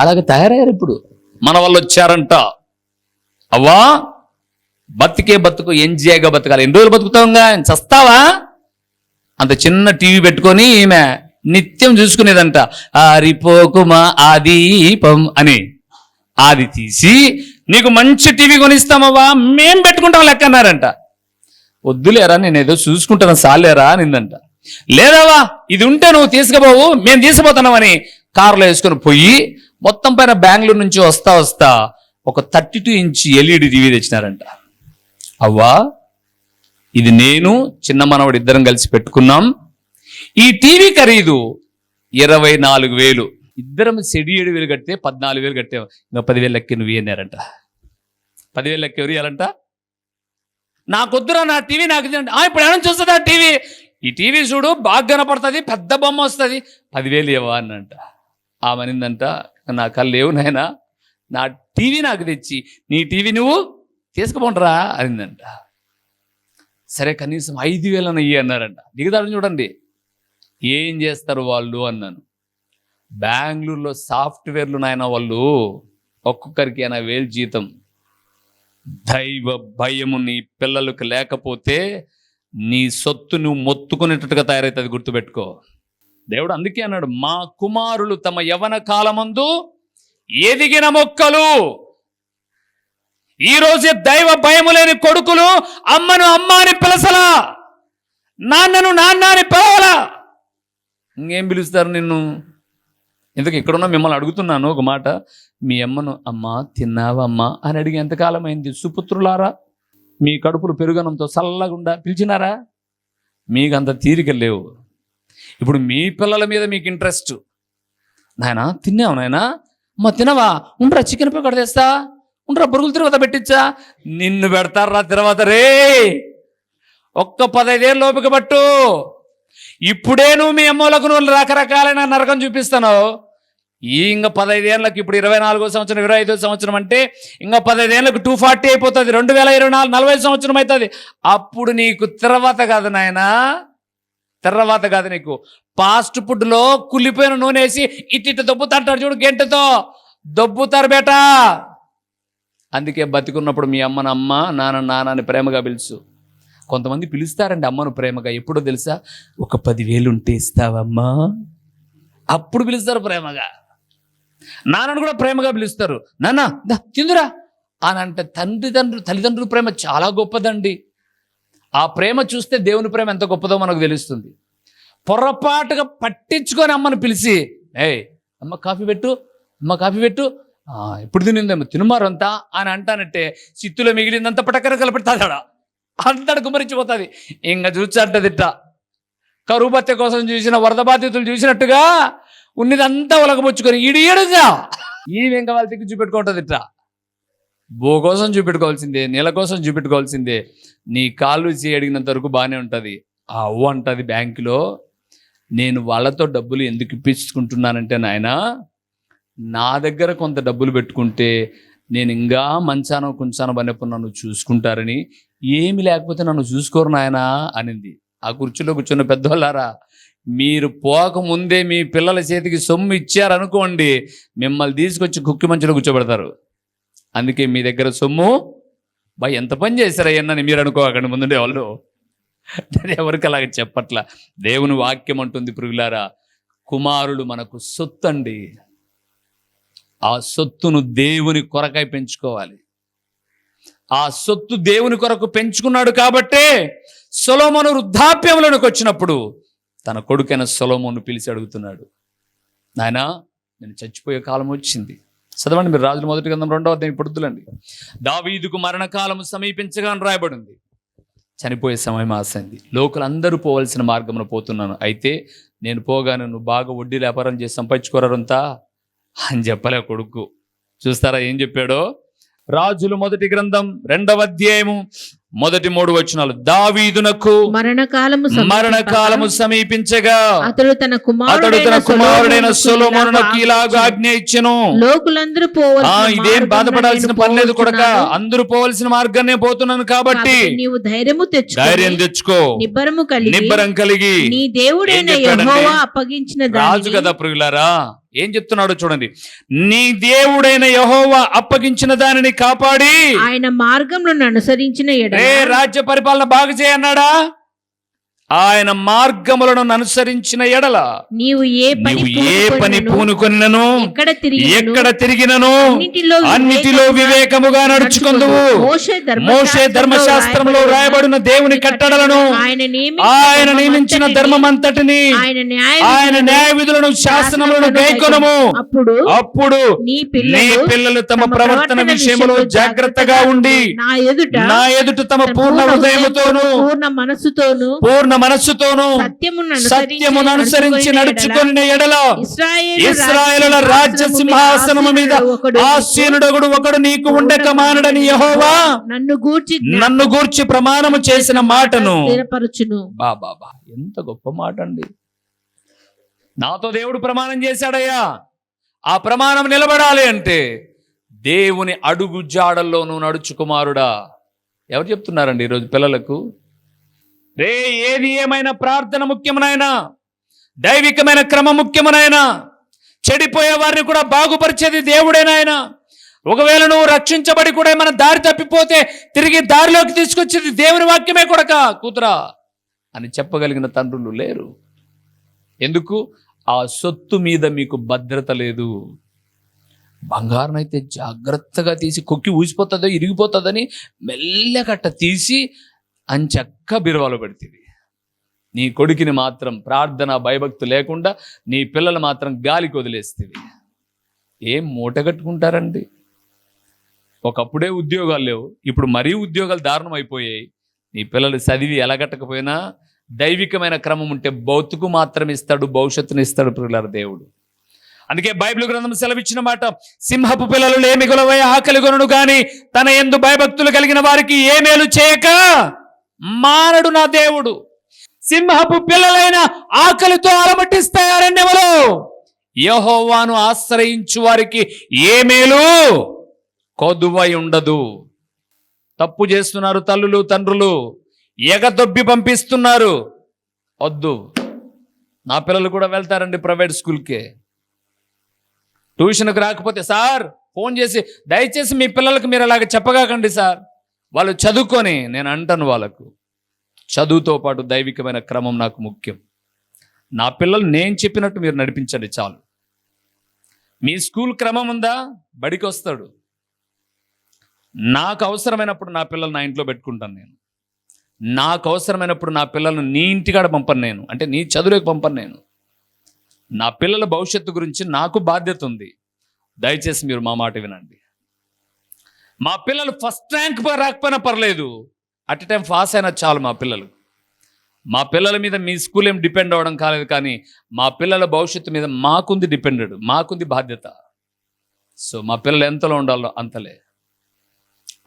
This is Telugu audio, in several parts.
అలాగే తయారయ్యారు ఇప్పుడు. మన వాళ్ళు వచ్చారంట. అవ్వా బతికే బతుకు ఎంజాయ్గా బతకాలి. ఎన్ని రోజులు బతుకుతావుగా? చస్తావా? అంత చిన్న టీవీ పెట్టుకొని ఈమె నిత్యం చూసుకునేదంట. ఆరిపోకుమా ఆది పం అని. అది తీసి నీకు మంచి టీవీ కొనిస్తామవ్వా? మేం పెట్టుకుంటాం లెక్క అన్నారంట. వద్దులేరా నేను ఏదో చూసుకుంటాను సాలేరా నిందంట లేదావా ఇది ఉంటే నువ్వు తీసుకుపోవు మేము తీసుకుపోతున్నామని కారులో వేసుకొని పోయి మొత్తం పైన బెంగళూరు నుంచి వస్తా వస్తా ఒక thirty two inch LED TV తెచ్చినారంట. అవ్వా ఇది నేను చిన్న మనవడు ఇద్దరం కలిసి పెట్టుకున్నాం. ఈ టీవీ ఖరీదు ఇరవై నాలుగు వేలు. ఇద్దరం సెడి ఏడు వేలు కడితే పద్నాలుగు వేలు కట్టే ఇంకా పదివేలు లెక్క నువ్వు అన్నారంట. పదివేలు లెక్క ఎవరు ఇవ్వాలంట నాకొద్దురా నా టీవీ నాకు ఆ ఇప్పుడు ఏమైనా చూస్తుందా టీవీ? ఈ టీవీ చూడు బాగా కనపడుతుంది పెద్ద బొమ్మ వస్తుంది. పదివేలు ఇవ్వా అన్నంట ఆమె అనిందంట నా కళ్ళు లేవు నాయనా నా టీవీ నాకు తెచ్చి నీ టీవీ నువ్వు తీసుకుపోండిరా అనిందంట. సరే కనీసం ఐదు వేలన ఇయ్యి అన్నారంట దిగుదాడు చూడండి. ఏం చేస్తారు వాళ్ళు అన్నాను. బెంగళూరులో సాఫ్ట్వేర్లు నాయన వాళ్ళు ఒక్కొక్కరికి అయినా వేలు జీతం. దైవ భయము నీ పిల్లలకు లేకపోతే నీ సొత్తు నువ్వు మొత్తుకునేటట్టుగా తయారవుతుంది గుర్తుపెట్టుకో. దేవుడు అందుకే అన్నాడు మా కుమారులు తమ యవన కాలమందు ఎదిగిన మొక్కలు. ఈరోజు దైవ భయము లేని కొడుకులు అమ్మను అమ్మ అని పిలసలా నాన్నను నాన్న అని పిలవలా. ఇంకేం పిలుస్తారు నిన్ను? ఎందుకు ఇక్కడున్న మిమ్మల్ని అడుగుతున్నాను ఒక మాట మీ అమ్మను అమ్మా తిన్నావా అమ్మా? అని అడిగి ఎంతకాలం అయింది సుపుత్రులారా మీ కడుపులు పెరుగనంతో చల్లగుండా పిలిచినారా? మీకు అంత తీరిక లేవు. ఇప్పుడు మీ పిల్లల మీద మీకు ఇంట్రెస్ట్. నాయనా తిన్నావు నాయనా? మా తినవా? ఉండరా చికెన్ పకోడ తెస్తా. ఉండరా బురుగులు తిరువాత పెట్టించా నిన్ను పెడతారా తర్వాత రే? ఒక్క పదైదేళ్ళు లోపిక పట్టు. ఇప్పుడే నువ్వు మీ అమ్మోళ్ళకు నువ్వు రకరకాలైన నరకం చూపిస్తున్నావు. ఈ ఇంకా పదైదేళ్ళకి ఇప్పుడు ఇరవై నాలుగో సంవత్సరం ఇరవై ఐదో సంవత్సరం అంటే ఇంకా పదైదేళ్ళకి టూ ఫార్టీ అయిపోతుంది. రెండు వేల ఇరవై నాలుగు నలభై సంవత్సరం అవుతుంది అప్పుడు నీకు తర్వాత కాదు నాయనా. తర్వాత కాదు నీకు. ఫాస్ట్ ఫుడ్లో కుళ్ళిపోయిన నూనె వేసి ఇట్టి ఇట్ట దొబ్బుతాంటారు చూడు గెంటతో. దొబ్బుతారు బేటా. అందుకే బతికున్నప్పుడు మీ అమ్మను అమ్మ నాన్న నాన్న అని ప్రేమగా పిలుచు కొంతమంది పిలుస్తారండి అమ్మను ప్రేమగా. ఎప్పుడో తెలుసా? ఒక పదివేలు ఉంటే ఇస్తావమ్మా. అప్పుడు పిలుస్తారు ప్రేమగా. నాన్నను కూడా ప్రేమగా పిలుస్తారు. నాన్న తిందురా. అని అంటే తండ్రి తండ్రి తల్లిదండ్రుల ప్రేమ చాలా గొప్పదండి. ఆ ప్రేమ చూస్తే దేవుని ప్రేమ ఎంత గొప్పదో మనకు తెలుస్తుంది. పొరపాటుగా పట్టించుకొని అమ్మను పిలిచి ఏయ్ అమ్మ కాఫీ పెట్టు అమ్మ కాఫీ పెట్టు ఇప్పుడు తినిందేమో తినుమారంతా? అని అంటానంటే చిత్తులో మిగిలిందంతా పటకర కలపెడతాడా అంతటి కుమరించిపోతుంది ఇంకా చూచాంటదిట్ట కరువు కోసం చూసిన వరద బాధితులు చూసినట్టుగా ఉన్నదంతా ఒలగబుచ్చుకొని ఈడియడుగా ఈ వెంక వాళ్ళ దిక్కు చూపెట్టుకుంటుంది భూ బో కోసం చూపెట్టుకోవాల్సిందే నీళ్ళ కోసం చూపెట్టుకోవాల్సిందే. నీ కాళ్ళు చేయి అడిగినంత వరకు బాగానే ఉంటుంది. ఆ అవ్వ అంటుంది బ్యాంకులో నేను వాళ్ళతో డబ్బులు ఎందుకు ఇప్పించుకుంటున్నానంటే నాయన నా దగ్గర కొంత డబ్బులు పెట్టుకుంటే నేను ఇంకా మంచానో కొంచానో పనప్పుడు నన్ను చూసుకుంటారని ఏమి లేకపోతే నన్ను చూసుకోరు నాయనా అనింది. ఆ కుర్చీలో కూర్చున్న పెద్దవాళ్ళారా మీరు పోక ముందే మీ పిల్లల చేతికి సొమ్ము ఇచ్చారనుకోండి మిమ్మల్ని తీసుకొచ్చి కుక్కి మంచులో కూర్చోబెడతారు. అందుకే మీ దగ్గర సొమ్ము? బా ఎంత పని చేశారయ్యన్నని మీరు అనుకోకండి ముందుండే వాళ్ళు. నేను ఎవరికి అలాగ చెప్పట్ల. దేవుని వాక్యం అంటుంది పురుగులారా కుమారుడు మనకు సొత్తు అండి ఆ సొత్తును దేవుని కొరకై పెంచుకోవాలి. ఆ సొత్తు దేవుని కొరకు పెంచుకున్నాడు కాబట్టే సొలోమను వృద్ధాప్యంలోనికి వచ్చినప్పుడు తన కొడుకైన సొలోమోను పిలిచి అడుగుతున్నాడు నాయనా నేను చచ్చిపోయే కాలం వచ్చింది. చదవండి మీరు రాజుల మొదటి గంధం రెండవ అధ్యాయం పొడుతులండి దావీదుకు మరణకాలము సమీపించగా అని రాయబడింది. చనిపోయే సమయం ఆసైంది. లోకలందరూ పోవలసిన మార్గమున పోతున్నాను. అయితే నేను పోగానే నువ్వు బాగా వడ్డీ వ్యాపారం చేసి సంపాదించుకోరంతా అని చెప్పలే కొడుకు. చూస్తారా ఏం చెప్పాడో? రాజులు మొదటి గ్రంథం రెండవ అధ్యాయము మొదటి మూడు వచనాలు. దావీదునకు మరణకాలము మరణకాలము సమీపించగా అతడు తన అతడు కుమారుడైన తన కుమారుడైన సొలొమోనునకు ఇలాగ ఆజ్ఞ ఇచ్చెను లోకులందరూ ఆ పోవలసిన ఇదేం బాధపడాల్సిన నేను పని లేదు కొడక. అందరూ పోవలసిన మార్గాన్నే పోతున్నాను కాబట్టి నీవు ధైర్యము తెచ్చుకో. ధైర్యం తెచ్చుకో. నిబ్బరము కలిగి నిబ్బరం కలిగి నీ దేవుడైన? యెహోవా అప్పగించిన రాజు కదా ప్రియులారా. ఏం చెప్తున్నాడో చూడండి. నీ దేవుడైన యహోవా అప్పగించిన దానిని కాపాడి. ఆయన మార్గములను అనుసరించిన రాజ్య పరిపాలన బాగు చేయన్నాడా ఆయన మార్గములను అనుసరించిన ఎడల నీవు ఏ పని నీవు ఏ పని పూనుకొనును, పూనుకొనినను? ఎక్కడ తిరిగి ఎక్కడ తిరిగినను? అన్నిటిలో వివేకముగా నడుచుకుందువు. మోషే ధర్మశాస్త్రంలో రాయబడిన దేవుని కట్టడలను ఆయన నియమించిన ధర్మమంతటిని ఆయన న్యాయ ఆయన న్యాయ విధులను శాసనములను గైకొనము అప్పుడు అప్పుడు నీ నీ పిల్లలు తమ ప్రవర్తన విషయంలో జాగ్రత్తగా ఉండి నా ఎదుట నా ఎదుట తమ పూర్ణ హృదయముతోను పూర్ణ మనస్సుతోను పూర్ణ మనస్సుతోను సత్యమును అనుసరించి నడుచుకొని ఎడల. ఇస్రాయేలు ఇస్రాయేలుల రాజ్య సింహాసనము మీద ఒకడు ఆసీనుడగుడు ఒకడు నీకు ఉండక మానడని యహోవా. నన్ను గూర్చి నన్ను గూర్చి ప్రమాణము చేసిన మాటను. స్థిరపరచును. బా బా బా. ఎంత గొప్ప మాట అండి నాతో దేవుడు ప్రమాణం చేశాడయ్యా. ఆ ప్రమాణం నిలబడాలి అంటే దేవుని అడుగు జాడల్లో నువ్వు నడుచు కుమారుడా ఎవరు చెప్తున్నారండి ఈరోజు పిల్లలకు? రే ఏది ఏమైనా ప్రార్థన ముఖ్యమనైనా దైవికమైన క్రమ ముఖ్యమనైనా చెడిపోయే వారిని కూడా బాగుపరిచేది దేవుడేనాయనా ఒకవేళ నువ్వు రక్షించబడి కూడా ఏమైనా దారి తప్పిపోతే తిరిగి దారిలోకి తీసుకొచ్చేది దేవుని వాక్యమే కొడక కూతురా అని చెప్పగలిగిన తండ్రులు లేరు. ఎందుకు? ఆ సొత్తు మీద మీకు భద్రత లేదు. బంగారం అయితే జాగ్రత్తగా తీసి కొక్కి ఊసిపోతుందో ఇరిగిపోతుందని మెల్లగట్ట తీసి అంచక్క బీరువాలో పెడుతుంది నీ కొడుకుని మాత్రం ప్రార్థన భయభక్తి లేకుండా నీ పిల్లలు మాత్రం గాలికి వదిలేస్తుంది ఏం మూట కట్టుకుంటారండి? ఒకప్పుడే ఉద్యోగాలు లేవు ఇప్పుడు మరీ ఉద్యోగాలు దారుణం అయిపోయాయి నీ పిల్లలు చదివి ఎలగట్టకపోయినా దైవికమైన క్రమం ఉంటే బౌతుకు మాత్రం ఇస్తాడు భవిష్యత్తుని ఇస్తాడు పిల్లల దేవుడు. అందుకే బైబిల్ గ్రంథం సెలవిచ్చిన మాట సింహపు పిల్లలు ఏమి గొలవై ఆకలి కొనను కానీ తన ఎందు భయభక్తులు కలిగిన వారికి ఏ మేలు చేయక మారడు నా దేవుడు. సింహపు పిల్లలైన ఆకలితో అలమటిస్తాయారన్నెవరు యహోవాను ఆశ్రయించు వారికి ఏ మేలు? కొదువై ఉండదు. తప్పు చేస్తున్నారు తల్లులు తండ్రులు. ఎగదొబ్బి పంపిస్తున్నారు. వద్దు. నా పిల్లలు కూడా వెళ్తారండి ప్రైవేట్ స్కూల్కి. ట్యూషన్కి రాకపోతే సార్ ఫోన్ చేసి దయచేసి మీ పిల్లలకు మీరు అలాగ చెప్పగాకండి సార్. వాళ్ళు చదువుకొని నేను అంటాను వాళ్ళకు చదువుతో పాటు దైవికమైన క్రమం నాకు ముఖ్యం. నా పిల్లలు నేను చెప్పినట్టు మీరు నడిపించండి చాలు. మీ స్కూల్ క్రమం ఉందా? బడికి వస్తాడు నాకు అవసరమైనప్పుడు నా పిల్లలు నా ఇంట్లో పెట్టుకుంటాను నేను. నాకు అవసరమైనప్పుడు నా పిల్లలను నీ ఇంటికాడ పంపను నేను. అంటే నీ చదువులోకి పంపను నేను. నా పిల్లల భవిష్యత్తు గురించి నాకు బాధ్యత ఉంది. దయచేసి మీరు మా మాట వినండి. మా పిల్లలు ఫస్ట్ ర్యాంక్ రాకపోయినా పర్లేదు. అట్ టైం పాస్ అయినా చాలు మా పిల్లలు. మా పిల్లల మీద మీ స్కూల్ ఏం డిపెండ్ అవ్వడం కాలేదు కానీ మా పిల్లల భవిష్యత్తు మీద మాకుంది డిపెండెడ్ మాకుంది బాధ్యత. సో మా పిల్లలు ఎంతలో ఉండాలో అంతలే.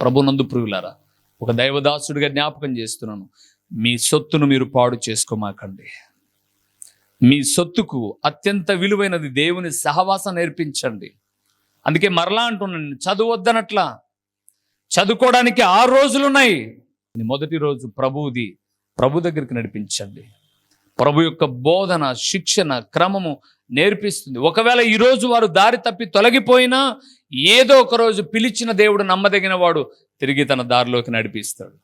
ప్రభునందు ప్రియులారా ఒక దైవదాసుడిగా జ్ఞాపకం చేస్తున్నాను. మీ సొత్తును మీరు పాడు చేసుకోమాకండి. మీ సొత్తుకు అత్యంత విలువైనది దేవుని సహవాసం నేర్పించండి. అందుకే మరలా అంటున్నాను చదువద్దనట్లా చదువుకోవడానికి ఆరు రోజులు ఉన్నాయి మొదటి రోజు ప్రభువుది. ప్రభు దగ్గరికి నడిపించండి. ప్రభు యొక్క బోధన శిక్షణ క్రమము నేర్పిస్తుంది. ఒకవేళ ఈరోజు వారు దారి తప్పి తొలగిపోయినా ఏదో ఒక రోజు పిలిచిన దేవుడు నమ్మదగిన వాడు తిరిగి తన దారిలోకి నడిపిస్తాడు.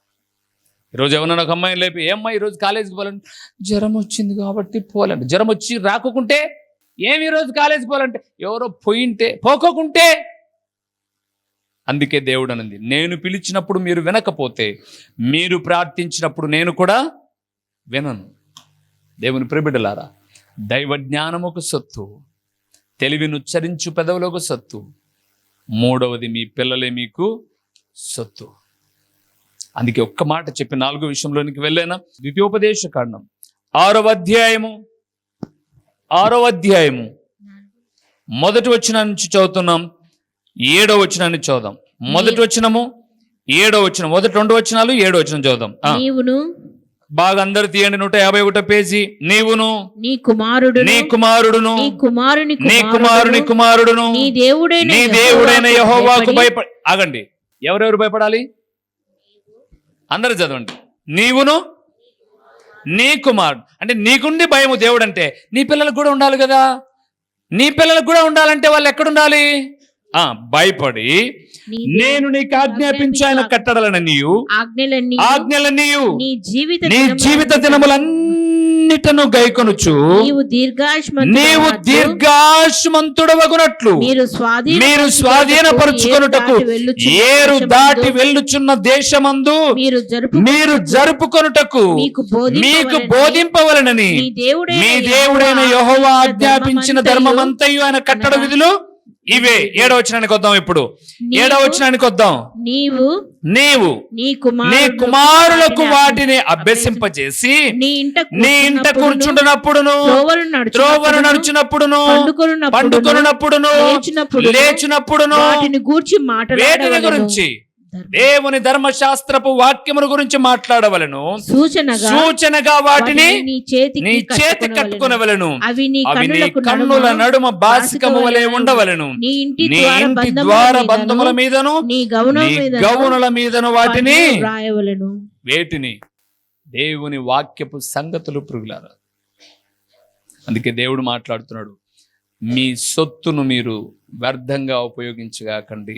ఈరోజు ఎవరైనా ఒక అమ్మాయిని లేపి ఏమ్మా ఈరోజు కాలేజీకి పోవాలంటే జ్వరం వచ్చింది కాబట్టి పోవాలంటే జ్వరం వచ్చి రాకుంటే ఏమి ఈరోజు కాలేజీకి పోవాలంటే ఎవరో పోయింటే పోకోకుంటే అందుకే దేవుడు అనంది నేను పిలిచినప్పుడు మీరు వినకపోతే మీరు ప్రార్థించినప్పుడు నేను కూడా వినను. దేవుని ప్రిబిడలారా దైవ జ్ఞానముకు సొత్తు తెలివిని ఉచ్చరించు పెదవులకు సొత్తు మూడవది మీ పిల్లలే మీకు సొత్తు. అందుకే ఒక్క మాట చెప్పి నాలుగో విషయంలోనికి వెళ్ళానా? ద్వితీయోపదేశ కాండం. ఆరవ అధ్యాయము ఆరవ అధ్యాయము. మొదటి వచ్చిన నుంచి చదువుతున్నాం. ఏడో వచ్చినాన్ని చదువుదాం. మొదటి వచ్చినము ఏడో వచ్చిన మొదటి రెండు వచ్చినాలు ఏడో వచ్చిన నీవును బాగా అందరు తీయండి నూట యాభై ఒకటో పేజీ. నీవును నీ కుమారుడు నీ కుమారుడును నీ కుమారుని నీ కుమారుని కుమారుడును నీ దేవుడైన నీ దేవుడైన యహోవాకు భయపడి ఆగండి. ఎవరెవరు భయపడాలి? అందరూ చదవండి. నీవును నీ కుమారుడు. అంటే నీకుండి భయము దేవుడు అంటే నీ పిల్లలకు కూడా ఉండాలి కదా? నీ పిల్లలకు కూడా ఉండాలంటే వాళ్ళు ఎక్కడుండాలి? భయపడి నేను నీకు ఆజ్ఞాపించు ఆయన కట్టడలను నీయు ఆజ్ఞలన్నీ ఆజ్ఞలన్నీయు నీ జీవిత నీ జీవిత దినములన్నిటను గైకొనుచు. నీవు దీర్ఘాయుష్మంతుడవగునట్లు. మీరు స్వాధీన మీరు స్వాధీనపరుచుకొనుటకు ఏరు దాటి వెళ్ళుచున్న దేశమందు మీరు మీరు జరుపుకొనుటకు మీకు బోధింపవలెనని. మీ దేవుడైన యెహోవా ఆజ్ఞాపించిన ధర్మమంతయు ఆయన కట్టడ విధులు ఇవే ఏడవ వచనానికి వద్దాం ఇప్పుడు. ఏడవ వచనానికి వద్దాం. నీవు నీవు నీ నీ కుమారులకు వాటిని అభ్యసింపజేసి నీ ఇంట నీ ఇంట కూర్చుంటున్నప్పుడును త్రోవలు త్రోవను నడుచునప్పుడును పండుకొనున్నప్పుడును, లేచినప్పుడును, లేచినప్పుడును వాటిని గూర్చి మాట్లాడవలెను గురించి? దేవుని ధర్మశాస్త్రపు వాక్యముల గురించి మాట్లాడవలను. సూచనగా సూచనగా వాటిని నీ చేతికి నీ చేతి కట్టుకొనవలెను. అవి నీ కన్నుల నడుమ బాసికము వలె ఉండవలను. నీ ఇంటి ద్వార బంధముల మీదను, నీ గౌనుల మీదను వాటిని రాయవలను వేటిని దేవుని వాక్యపు సంగతులు పురుగులారా అందుకే దేవుడు మాట్లాడుతున్నాడు. మీ సొత్తును మీరు వ్యర్థంగా ఉపయోగించగాకండి.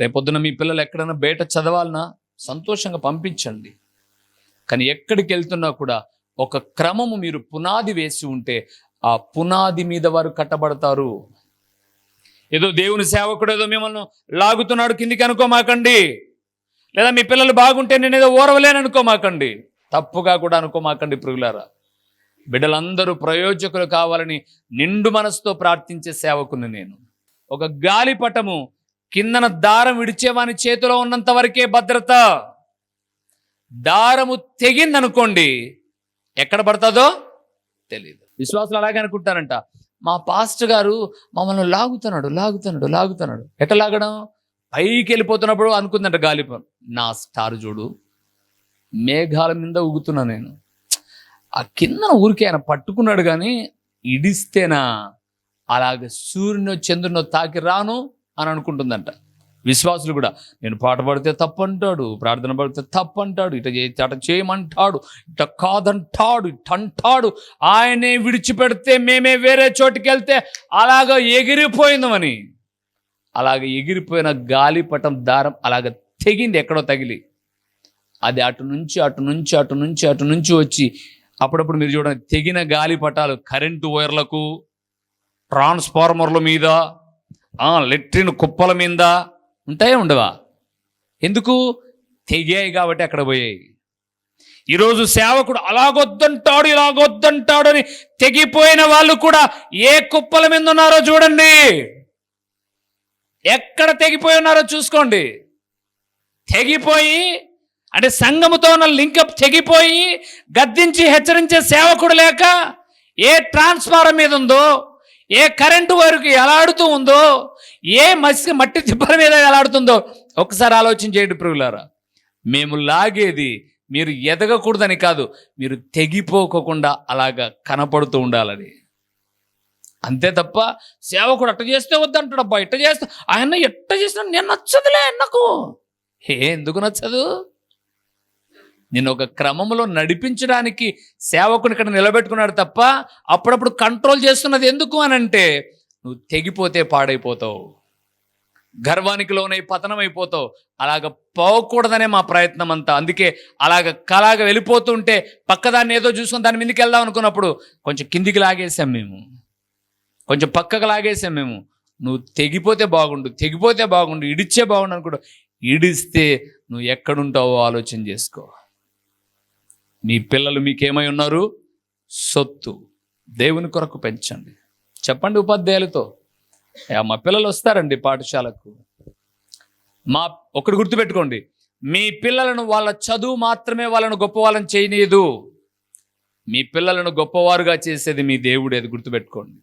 రేపొద్దున మీ పిల్లలు ఎక్కడైనా బయట చదవాలన్నా సంతోషంగా పంపించండి. కానీ ఎక్కడికి వెళ్తున్నా కూడా ఒక క్రమము మీరు పునాది వేసి ఉంటే ఆ పునాది మీద వారు కట్టబడతారు. ఏదో దేవుని సేవకుడు ఏదో మిమ్మల్ని లాగుతున్నాడు కిందికి అనుకోమాకండి. లేదా మీ పిల్లలు బాగుంటే నేను ఏదో ఓరవలేను అనుకోమాకండి. తప్పుగా కూడా అనుకోమాకండి పురుగులారా బిడ్డలందరూ ప్రయోజకులు కావాలని నిండు మనసుతో ప్రార్థించే సేవకుని నేను. ఒక గాలిపటము కిందన దారం విడిచేవాని చేతిలో ఉన్నంత వరకే భద్రత. దారము తెగిందనుకోండి ఎక్కడ పడుతుందో తెలియదు విశ్వాసులు అలాగే అనుకుంటారంట మా పాస్టర్ గారు మమ్మల్ని లాగుతున్నాడు లాగుతున్నాడు లాగుతున్నాడు. ఎట్ట లాగడం? పైకి వెళ్ళిపోతున్నప్పుడు అనుకుందంట గాలిపం నా స్టార్ చూడు మేఘాల మీద ఊగుతున్నా నేను. ఆ కింద ఊరికే ఆయన పట్టుకున్నాడు కానీ ఇడిస్తేనా? అలాగ సూర్యుని చంద్రునో తాకి రాను అని అనుకుంటుందంట. విశ్వాసులు కూడా నేను పాట పాడితే తప్పంటాడు ప్రార్థన పడితే తప్పంటాడు ఇట చేస్తే అట చేయమంటాడు ఇట కాదంటాడు ఇట అంటాడు ఆయనే విడిచిపెడితే మేమే వేరే చోటుకి వెళ్తే అలాగ ఎగిరిపోయిందమని. అలాగ ఎగిరిపోయిన గాలిపటం దారం అలాగ తెగింది ఎక్కడో తగిలి. అది అటు నుంచి అటు నుంచి అటు నుంచి అటు నుంచి వచ్చి అప్పుడప్పుడు మీరు చూడండి తెగిన గాలిపటాలు కరెంటు వైర్లకు ట్రాన్స్ఫార్మర్ల మీద లెట్రిన్ కుప్పల మీద ఉంటాయా ఉండవా? ఎందుకు? తెగాయి కాబట్టి అక్కడ పోయాయి. ఈరోజు సేవకుడు అలాగొద్దంటాడు ఇలాగొద్దంటాడు అని తెగిపోయిన వాళ్ళు కూడా ఏ కుప్పల మీద ఉన్నారో చూడండి. ఎక్కడ తెగిపోయి ఉన్నారో చూసుకోండి. తెగిపోయి అంటే సంఘముతో ఉన్న లింకప్ తెగిపోయి గద్దించి హెచ్చరించే సేవకుడు లేక ఏ ట్రాన్స్ఫారం మీద ఉందో ఏ కరెంటు వైరుకి ఎలాడుతూ ఉందో ఏ మసి మట్టి తిప్పల మీద ఎలాడుతుందో ఒకసారి ఆలోచన చేయండి ప్రియులారా. మేము లాగేది మీరు ఎదగకూడదని కాదు మీరు తెగిపోకోకుండా అలాగా కనపడుతూ ఉండాలని. అంతే తప్ప సేవకుడు అట్ట చేస్తే వద్దంటాడు అబ్బా ఇట్ట చేస్తే ఆయన ఎట్ట చేసినా నేను నచ్చదులే నాకు. ఏ ఎందుకు నచ్చదు? నేను ఒక క్రమంలో నడిపించడానికి సేవకుని ఇక్కడ నిలబెట్టుకున్నాడు తప్ప అప్పుడప్పుడు కంట్రోల్ చేస్తున్నది ఎందుకు అని అంటే నువ్వు తెగిపోతే పాడైపోతావు. గర్వానికి లోనై పతనం అయిపోతావు అలాగ పోకూడదనే మా ప్రయత్నం అంతా అందుకే అలాగ కలాగ వెళ్ళిపోతుంటే పక్కదాన్ని ఏదో చూసుకొని దాని మీదకి వెళ్దాం అనుకున్నప్పుడు కొంచెం కిందికి లాగేసాం మేము. కొంచెం పక్కకు లాగేసాం మేము. నువ్వు తెగిపోతే బాగుండు తెగిపోతే బాగుండు ఇడిచ్చే బాగుండు అనుకుంటా ఇడిస్తే నువ్వు ఎక్కడుంటావో ఆలోచన చేసుకో. మీ పిల్లలు మీకేమై ఉన్నారు? సొత్తు. దేవుని కొరకు పెంచండి. చెప్పండి ఉపాధ్యాయులతో. మా పిల్లలు వస్తారండి పాఠశాలకు. మా ఒకటి గుర్తుపెట్టుకోండి. మీ పిల్లలను వాళ్ళ చదువు మాత్రమే వాళ్ళను గొప్ప వాళ్ళని చేయనీయదు. మీ పిల్లలను గొప్పవారుగా చేసేది మీ దేవుడు అది గుర్తుపెట్టుకోండి.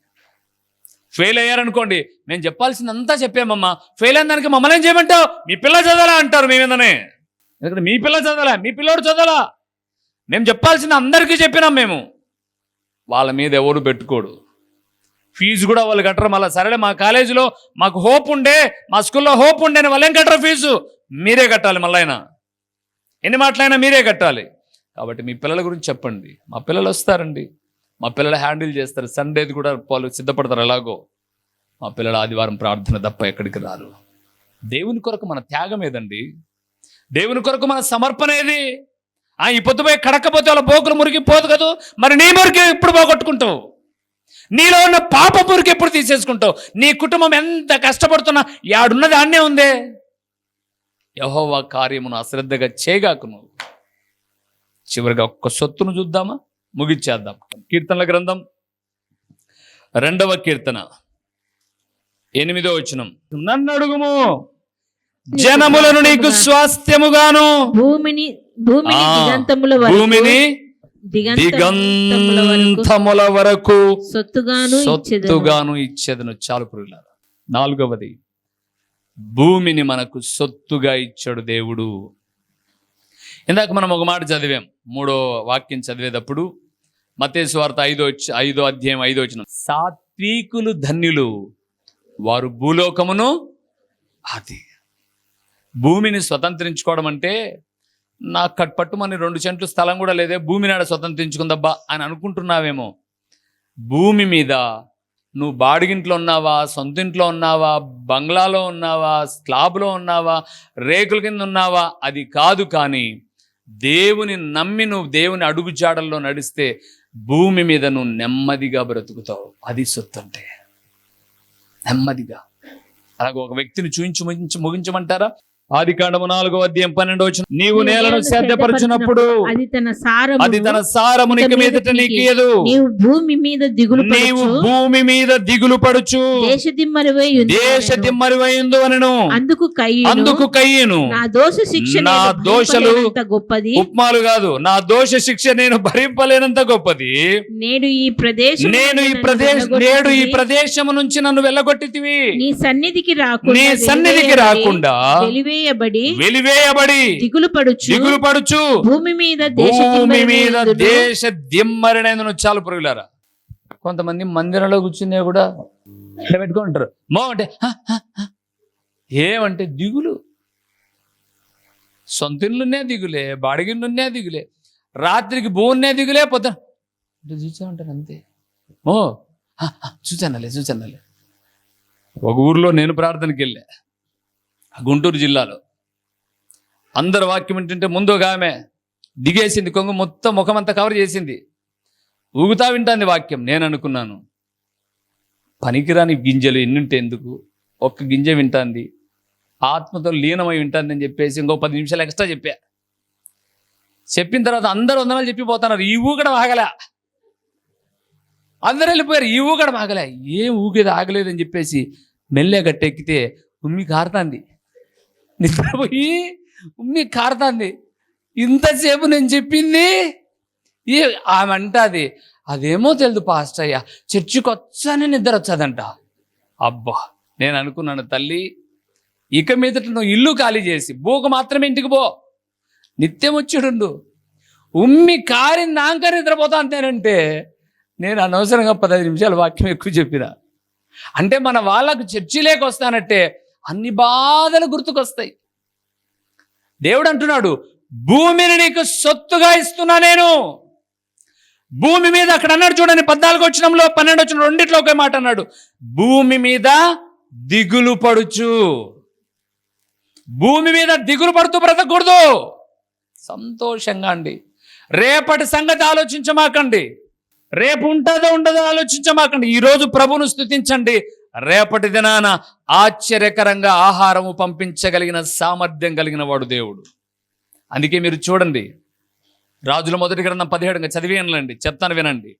ఫెయిల్ అయ్యారనుకోండి మేము చెప్పాల్సిందంతా చెప్పామమ్మా. ఫెయిల్ అయిన దానికి మమ్మల్ని ఏం చేయమంటావు? మీ పిల్ల చదవాలా అంటారు మీ మీదనే. ఎందుకంటే మీ పిల్ల చదవాలా? మీ పిల్లోడు చదవాలా? మేము చెప్పాల్సిన అందరికీ చెప్పినాం మేము. వాళ్ళ మీద ఎవరు పెట్టుకోడు. ఫీజు కూడా వాళ్ళు కట్టరు. మళ్ళీ సరేలే మా కాలేజీలో మాకు హోప్ ఉండే మా స్కూల్లో హోప్ ఉండే వాళ్ళు ఏం కట్టరు ఫీజు? మీరే కట్టాలి మళ్ళీ అయినా. ఎన్ని మాటలైనా మీరే కట్టాలి. కాబట్టి మీ పిల్లల గురించి చెప్పండి. మా పిల్లలు వస్తారండి. మా పిల్లలు హ్యాండిల్ చేస్తారు. సండేది కూడా వాళ్ళు సిద్ధపడతారు ఎలాగో. మా పిల్లలు ఆదివారం ప్రార్థన తప్ప ఎక్కడికి రారు. దేవుని కొరకు మన త్యాగం ఏదండి? దేవుని కొరకు మన సమర్పణ ఏది? ఆ ఈ పొద్దుపోయి కడకపోతే వాళ్ళ బోకులు మురికి పోదు కదా? మరి నీ మురికి ఎప్పుడు పోగొట్టుకుంటావు? నీలో ఉన్న పాప మురికి ఎప్పుడు తీసేసుకుంటావు? నీ కుటుంబం ఎంత కష్టపడుతున్నా యాడున్నది అన్నే ఉందే. యహోవా కార్యమును అశ్రద్ధగా చేయగాకు నువ్వు. చివరిగా ఒక్క సొత్తును చూద్దామా? ముగిచ్చేద్దాం కీర్తనల గ్రంథం రెండవ కీర్తన. ఎనిమిదో వచనం. నన్ను అడుగుము. జనములను నీకు స్వాస్థ్యముగాను భూమిని భూమిని దిగంతముల వరకు భూమిని దిగంతముల వరకు దిగంతముల వరకు సొత్తుగాను ఇచ్చెదను. సొత్తుగాను ఇచ్చేదను. చాలు పురుగులారా. నాలుగవది భూమిని మనకు సొత్తుగా ఇచ్చాడు దేవుడు. ఇందాక మనం ఒక మాట చదివాం మూడో వాక్యం చదివేటప్పుడు. మతేసు వార్త ఐదో వచ్చి- ఐదో అధ్యాయం ఐదో వచ్చిన సాత్వికులు ధన్యులు వారు భూలోకమును అది భూమిని స్వతంత్రించుకోవడం అంటే నాకు కట్పట్టుమని రెండు చెంట్లు స్థలం కూడా లేదే భూమి నాడ స్వతంత్రించుకుందబ్బా అని అనుకుంటున్నావేమో. భూమి మీద నువ్వు బాడిగింట్లో ఉన్నావా సొంత ఇంట్లో ఉన్నావా బంగ్లాలో ఉన్నావా స్లాబ్లో ఉన్నావా రేకుల కింద ఉన్నావా? అది కాదు కానీ దేవుని నమ్మి నువ్వు దేవుని అడుగుజాడల్లో నడిస్తే భూమి మీద నువ్వు నెమ్మదిగా బ్రతుకుతావు. అది సొత్తు అంటే నెమ్మదిగా. అలాగే ఒక వ్యక్తిని చూయించి ముగించి ముగించమంటారా? ఆది కాండము నాలుగో అధ్యాయం పన్నెండో వచ్చిన నీవు నేలను సేద్యపరిచినప్పుడు అది తన సారము. అది తన సారము నీకు మీదట నీకియదు నీవు భూమి మీద దిగులు నీవు భూమి మీద దిగులు పడుచు దేశ దిమ్మరివై దేశ దిమ్మరివైందు అనను. అందుకు కయ్యను. అందుకు కయ్యను. నా దోష శిక్ష నా దోషలు గొప్పది. ఉప్మాలు కాదు. నా దోష శిక్ష నేను భరింపలేనంత గొప్పది. నేడు ఈ ప్రదేశం నేను ఈ ప్రదేశ్ నేడు ఈ ప్రదేశము నుంచి నన్ను వెళ్ళగొట్టితివి. నీ సన్నిధికి రాకుండా నీ సన్నిధికి రాకుండా వెలివేయబడి వెలివేయబడి దిగులు పడుచు. దిగులు పడుచు. భూమి మీద భూమి మీద దేశ దిమ్మరినైందును చాలు పురుగులారా. కొంతమంది మందిరంలో కూర్చునే కూడా ఇట్లా పెట్టుకుంటారు మో అంటే "హ, హ, హ." ఏమంటే దిగులు. సొంత ఇల్లున్నే దిగులే బాడిగిల్లున్నే దిగులే రాత్రికి భూన్నే దిగులే పొద్దున. ఇట్లా చూసా ఉంటారు అంతే. ఓ "హ, హ, చూచానలే చూచానలే ఒక ఊర్లో నేను ప్రార్థనకి వెళ్ళా గుంటూరు జిల్లాలో. అందరు వాక్యం ఏంటంటే ముందు ఒక ఆమె దిగేసింది కొంగు మొత్తం ముఖం అంతా కవర్ చేసింది. ఊగుతా వింటాంది వాక్యం నేను అనుకున్నాను. పనికిరాని గింజలు ఎన్నుంటే ఎందుకు? ఒక్క గింజ వింటాంది. ఆత్మతో లీనమై వింటాందని చెప్పేసి ఇంకో పది నిమిషాలు ఎక్స్ట్రా చెప్పా. చెప్పిన తర్వాత అందరూ వందనాలు చెప్పిపోతున్నారు ఈ ఊగడ ఆగలే. అందరూ వెళ్ళిపోయారు ఈ ఊగడ ఆగలే. ఏం ఊగేది ఆగలేదని చెప్పేసి మెల్లె గట్టెక్కితే ఉమ్మి కారుతాంది. నిద్రపోయి ఉమ్మి కారుతుంది. ఇంతసేపు నేను చెప్పింది? ఏ ఆమె అంటది అదేమో తెలియదు పాస్ట్ అయ్యా చర్చికి వచ్చానే నిద్ర వచ్చాదంట. అబ్బా నేను అనుకున్నాను తల్లి ఇక మీదట నువ్వు ఇల్లు ఖాళీ చేసి బూక మాత్రమే ఇంటికి పో. నిత్యం వచ్చిడుండు. ఉమ్మి కారిన నాంక నిద్రపోతా అంతేనంటే నేను అనవసరంగా పదహైదు నిమిషాలు వాక్యం ఎక్కువ చెప్పిన. అంటే మన వాళ్ళకు చర్చిలేకి వస్తానంటే అన్ని బాధలు గుర్తుకొస్తాయి. దేవుడు అంటున్నాడు భూమిని నీకు సొత్తుగా ఇస్తున్నా నేను. భూమి మీద అక్కడ అన్నాడు చూడండి పద్నాలుగు వచ్చినంలో పన్నెండు వచ్చిన రెండిట్లో ఒకే మాట అన్నాడు భూమి మీద దిగులు పడుచు. భూమి మీద దిగులు పడుతూ బ్రతకూడదు. సంతోషంగా అండి. రేపటి సంగతి ఆలోచించమాకండి. రేపు ఉంటుందో ఉండదో ఆలోచించమాకండి. ఈరోజు ప్రభును స్థుతించండి రేపటి దినాన ఆశ్చర్యకరంగా ఆహారము పంపించగలిగిన సామర్థ్యం కలిగిన వాడు దేవుడు. అందుకే మీరు చూడండి. రాజుల మొదటి గ్రంథం పదిహేడుగా చదివేనండి చెప్తాను వినండి.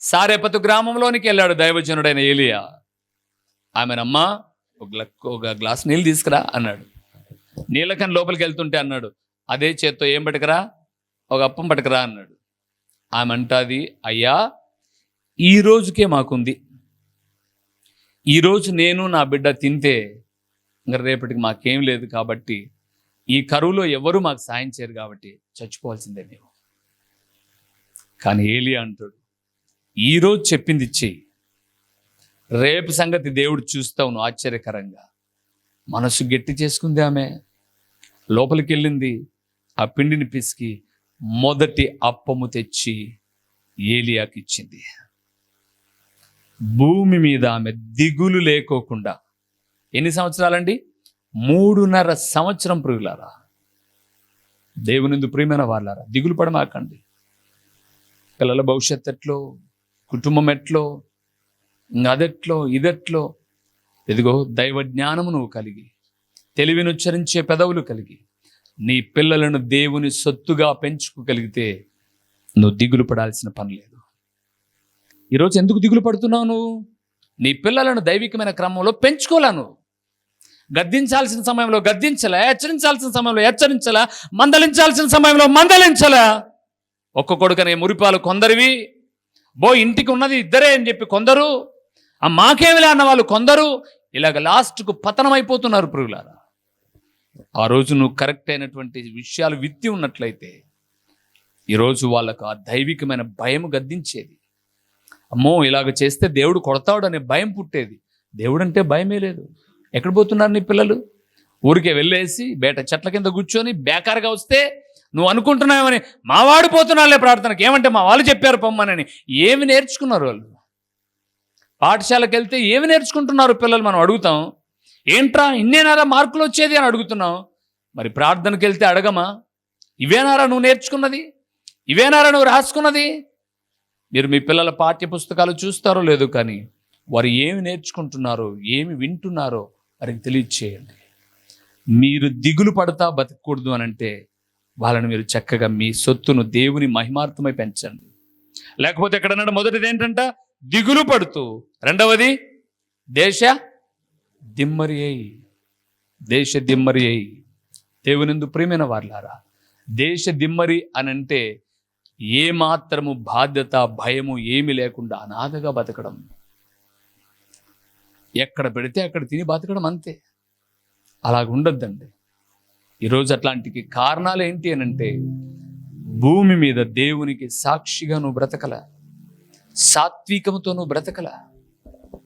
సారేపతు గ్రామంలోనికి వెళ్ళాడు దైవజనుడైన ఏలియా. ఆమెనమ్మా ఒక ఒక గ్లాస్ నీళ్ళు తీసుకురా అన్నాడు. నీళ్ళకని లోపలికి వెళ్తుంటే అన్నాడు అదే చేత్తో ఏం పట్టుకురా? ఒక అప్పం పట్టుకురా అన్నాడు. ఆమె అంటాది అయ్యా ఈ రోజుకే మాకుంది ఈరోజు నేను నా బిడ్డ తింటే ఇంకా రేపటికి మాకేం లేదు కాబట్టి ఈ కరువులో ఎవరు మాకు సాయం చేయరు కాబట్టి చచ్చిపోవాల్సిందే మేము. కానీ ఏలియా అంటాడు ఈరోజు చెప్పింది ఇచ్చేయి రేపు సంగతి దేవుడు చూస్తావును ఆశ్చర్యకరంగా. మనసు గట్టి చేసుకుంది ఆమె. లోపలికి వెళ్ళింది ఆ పిండిని పిసికి మొదటి అప్పము తెచ్చి ఏలియాకి ఇచ్చింది. భూమి మీద ఆమె దిగులు లేకోకుండా. ఎన్ని సంవత్సరాలండి? మూడున్నర సంవత్సరం ప్రియులారా. దేవునిందు ప్రియమైన వాళ్ళారా దిగులు పడమాకండి. పిల్లల భవిష్యత్ ఎట్లో కుటుంబం ఎట్లో అదెట్లో ఇదెట్లో. ఇదిగో దైవ జ్ఞానము నువ్వు కలిగి తెలివిని ఉచ్చరించే పెదవులు కలిగి నీ పిల్లలను దేవుని సొత్తుగా పెంచుకోగలిగితే నువ్వు దిగులు పడాల్సిన పని లేదు. ఈరోజు ఎందుకు దిగులు పడుతున్నావు నువ్వు? నీ పిల్లలను దైవికమైన క్రమంలో పెంచుకోలే నువ్వు. గద్దించాల్సిన సమయంలో గద్దించలే హెచ్చరించాల్సిన సమయంలో హెచ్చరించలే మందలించాల్సిన సమయంలో మందలించలే. ఒక్క కొడుకనే మురిపాలు కొందరివి బో ఇంటికి ఉన్నది ఇద్దరే అని చెప్పి కొందరు ఆ మాకేమిలే అన్న వాళ్ళు కొందరు ఇలాగ లాస్ట్కు పతనం అయిపోతున్నారు పురుగులారా ఆ రోజు నువ్వు కరెక్ట్ అయినటువంటి విషయాలు విత్తి ఉన్నట్లయితే ఈరోజు వాళ్ళకు ఆ దైవికమైన భయం గద్దించేది. అమ్మో ఇలాగ చేస్తే దేవుడు కొడతాడు అనే భయం పుట్టేది. దేవుడు అంటే భయమే లేదు. ఎక్కడ పోతున్నారు నీ పిల్లలు? ఊరికే వెళ్ళేసి బేట చెట్ల కింద కూర్చొని బేకారుగా వస్తే నువ్వు అనుకుంటున్నావని మావాడు పోతున్నాలే ప్రార్థనకి. ఏమంటే మా వాళ్ళు చెప్పారు పొమ్మనని. ఏమి నేర్చుకున్నారు వాళ్ళు? పాఠశాలకు వెళ్తే ఏమి నేర్చుకుంటున్నారు పిల్లలు? మనం అడుగుతాం. ఏంట్రా ఇన్నేనారా మార్కులు వచ్చేది అని అడుగుతున్నాం. మరి ప్రార్థనకి వెళ్తే అడగమా? ఇవేనారా నువ్వు నేర్చుకున్నది? ఇవేనారా నువ్వు రాసుకున్నది? మీరు మీ పిల్లల పాఠ్య పుస్తకాలు చూస్తారో లేదో కానీ వారు ఏమి నేర్చుకుంటున్నారో ఏమి వింటున్నారో వారికి తెలియచేయండి. మీరు దిగులు పడతా బతకూడదు అని అంటే వాళ్ళని మీరు చక్కగా మీ సొత్తును దేవుని మహిమార్థమై పెంచండి. లేకపోతే ఎక్కడన్నాడు మొదటిది ఏంటంట దిగులు పడుతూ. రెండవది? దేశ దిమ్మరి అయి. దేశ దిమ్మరి అయి. దేవునిందు ప్రియమైన వార్లారా దేశ దిమ్మరి అని అంటే ఏ మాత్రము బాధ్యత భయము ఏమి లేకుండా అనాథగా బతకడం. ఎక్కడ పెడితే అక్కడ తిని బతకడం అంతే. అలాగుండొద్దండి. ఈరోజు అట్లాంటికి కారణాలు ఏంటి అని అంటే భూమి మీద దేవునికి సాక్షిగా నువ్వు బ్రతకల. సాత్వికముతో నువ్వు బ్రతకల.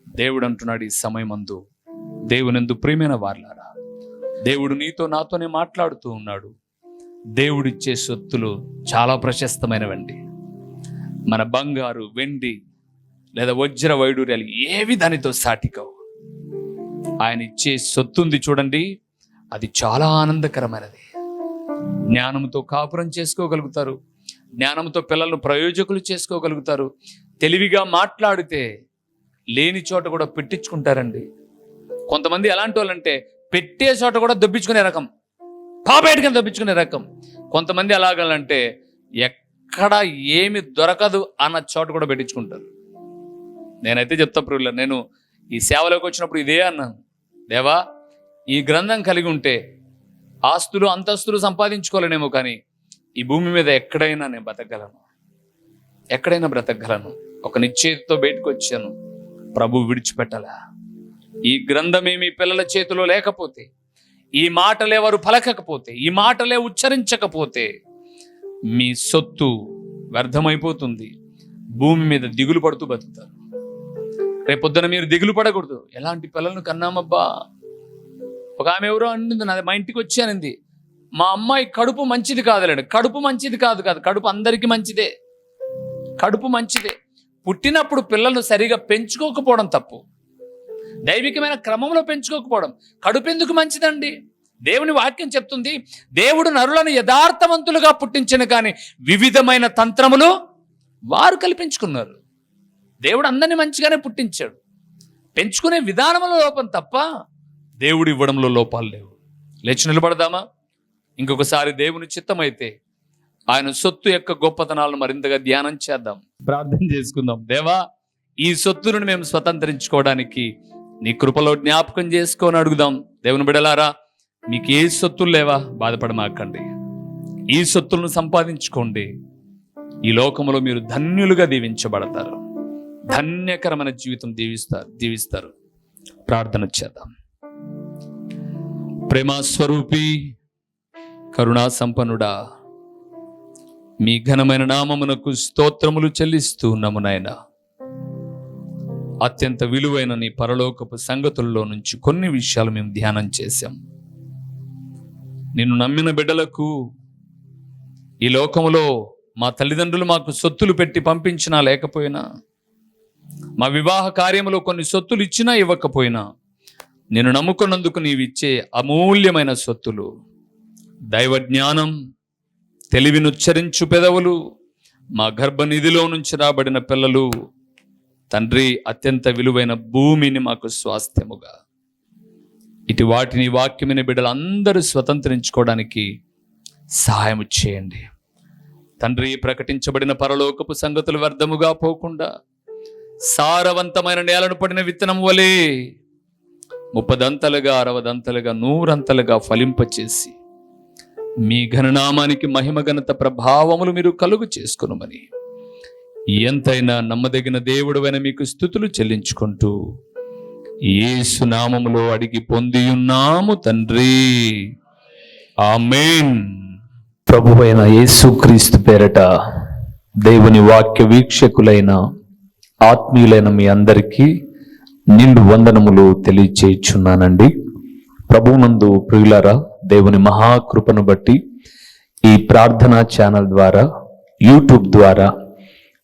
దేవుడు అంటున్నాడు ఈ సమయమందు. దేవునందు ప్రేమైన వార్లారా దేవుడు నీతో నాతోనే మాట్లాడుతూ ఉన్నాడు. దేవుడిచ్చే సొత్తులు చాలా ప్రశస్తమైనవండి. మన బంగారు వెండి లేదా వజ్ర వైడూర్యాలు ఏవి దానితో సాటికవు? ఆయన ఇచ్చే సొత్తుంది చూడండి అది చాలా ఆనందకరమైనది. జ్ఞానంతో కాపురం చేసుకోగలుగుతారు. జ్ఞానంతో పిల్లలను ప్రయోజకులు చేసుకోగలుగుతారు. తెలివిగా మాట్లాడితే లేని చోట కూడా పెట్టించుకుంటారండి. కొంతమంది ఎలాంటి వాళ్ళంటే పెట్టే చోట కూడా దొబ్బించుకునే రకం. పాపేటికి తప్పించుకునే రకం. కొంతమంది ఎలాగలంటే ఎక్కడ ఏమి దొరకదు అన్న చోట కూడా పెట్టించుకుంటారు. నేనైతే చెప్తా ప్రియుల నేను ఈ సేవలోకి వచ్చినప్పుడు ఇదే అన్నాను. దేవా ఈ గ్రంథం కలిగి ఉంటే ఆస్తులు అంతస్తులు సంపాదించుకోలేనేమో కానీ ఈ భూమి మీద ఎక్కడైనా నేను బ్రతకగలను. ఎక్కడైనా బ్రతకగలను. ఒక నిశ్చయితతో బయటకు వచ్చాను. ప్రభు విడిచిపెట్టలా. ఈ గ్రంథమేమి పిల్లల చేతిలో లేకపోతే ఈ మాటలే వారు పలకకపోతే ఈ మాటలే ఉచ్చరించకపోతే మీ సొత్తు వ్యర్థమైపోతుంది. భూమి మీద దిగులు పడుతూ బతుకుతారు. రేపొద్దున మీరు దిగులు పడకూడదు. ఎలాంటి పిల్లలను కన్నామబ్బా? ఒక ఆమె ఎవరో అంటుంది నాది మా ఇంటికి వచ్చానంది మా అమ్మాయి కడుపు మంచిది కాదులేండి. కడుపు మంచిది కాదు కాదు కడుపు అందరికీ మంచిదే. కడుపు మంచిదే. పుట్టినప్పుడు పిల్లలను సరిగా పెంచుకోకపోవడం తప్పు. దైవికమైన క్రమంలో పెంచుకోకపోవడం కడుపు ఎందుకు మంచిదండి? దేవుని వాక్యం చెప్తుంది దేవుడు నరులను యథార్థవంతులుగా పుట్టించిన కానీ వివిధమైన తంత్రములు వారు కల్పించుకున్నారు. దేవుడు అందరిని మంచిగానే పుట్టించాడు. పెంచుకునే విధానంలో లోపం తప్ప దేవుడు ఇవ్వడంలో లోపాలు లేవు. లేచి నిలబడదామా? ఇంకొకసారి దేవుని చిత్తమైతే ఆయన సొత్తు యొక్క గొప్పతనాలను మరింతగా ధ్యానం చేద్దాం. ప్రార్థన చేసుకుందాం. దేవా ఈ సొత్తును మేము స్వతంత్రించుకోవడానికి నీ కృపలో జ్ఞాపకం చేసుకొని అడుగుదాం. దేవుని బిడలారా మీకు ఏ సొత్తులు లేవా? బాధపడమాకండి. ఈ సొత్తులను సంపాదించుకోండి. ఈ లోకంలో మీరు ధన్యులుగా దీవించబడతారు. ధన్యకరమైన జీవితం దీవిస్తారు దీవిస్తారు. ప్రార్థన చేద్దాం. ప్రేమస్వరూపి కరుణా సంపన్నుడా మీ ఘనమైన నామమునకు స్తోత్రములు చెల్లిస్తూ ఉన్నాము నాయనా. అత్యంత విలువైన నీ పరలోకపు సంగతుల్లో నుంచి కొన్ని విషయాలు మేము ధ్యానం చేశాం. నిన్ను నమ్మిన బిడ్డలకు ఈ లోకములో మా తల్లిదండ్రులు మాకు సొత్తులు పెట్టి పంపించినా లేకపోయినా మా వివాహ కార్యములో కొన్ని సొత్తులు ఇచ్చినా ఇవ్వకపోయినా నేను నమ్ముకున్నందుకు నీవిచ్చే అమూల్యమైన సొత్తులు. దైవ జ్ఞానం తెలివినుచ్చరించు పెదవులు మా గర్భనిధిలో నుంచి రాబడిన పిల్లలు తండ్రి అత్యంత విలువైన భూమిని మాకు స్వాస్థ్యముగా. ఇటు వాటిని వాక్యమైన బిడ్డలందరూ స్వతంత్రించుకోవడానికి సహాయం చేయండి. తండ్రి ప్రకటించబడిన పరలోకపు సంగతులు వ్యర్థముగా పోకుండా సారవంతమైన నేలను పడిన విత్తనం వలె ముప్పదంతలుగా అరవదంతలుగా నూరంతలుగా ఫలింపచేసి మీ ఘననామానికి మహిమ ఘనత ప్రభావములు మీరు కలుగు చేసుకునమని ఎంతైనా నమ్మదగిన దేవుడువైన మీకు స్థుతులు చెల్లించుకుంటూ ఏసు నామములో అడిగి పొందియున్నాము తండ్రి. ఆమేన్. ప్రభువైన యేసుక్రీస్తు పేరట దేవుని వాక్య వీక్షకులైన ఆత్మీయులైన మీ అందరికీ నిండు వందనములు తెలియచేయుచున్నానండి. ప్రభునందు ప్రియులారా దేవుని మహాకృపను బట్టి ఈ ప్రార్థనా ఛానల్ ద్వారా యూట్యూబ్ ద్వారా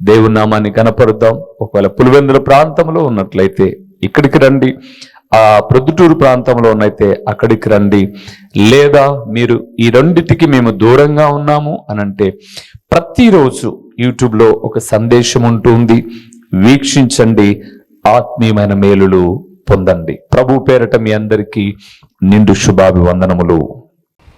దేవుని నామాన్ని కనపరుద్దాం. ఒకవేళ పులివెందుల ప్రాంతంలో ఉన్నట్లయితే ఇక్కడికి రండి. ఆ ప్రొద్దుటూరు ప్రాంతంలో ఉన్నైతే అక్కడికి రండి. లేదా మీరు ఈ రెండిటికి మేము దూరంగా ఉన్నాము అని అంటే ప్రతిరోజు యూట్యూబ్లో ఒక సందేశం ఉంటుంది. వీక్షించండి. ఆత్మీయమైన మేలులు పొందండి. ప్రభు పేరట మీ అందరికీ నిండు శుభాభివందనములు.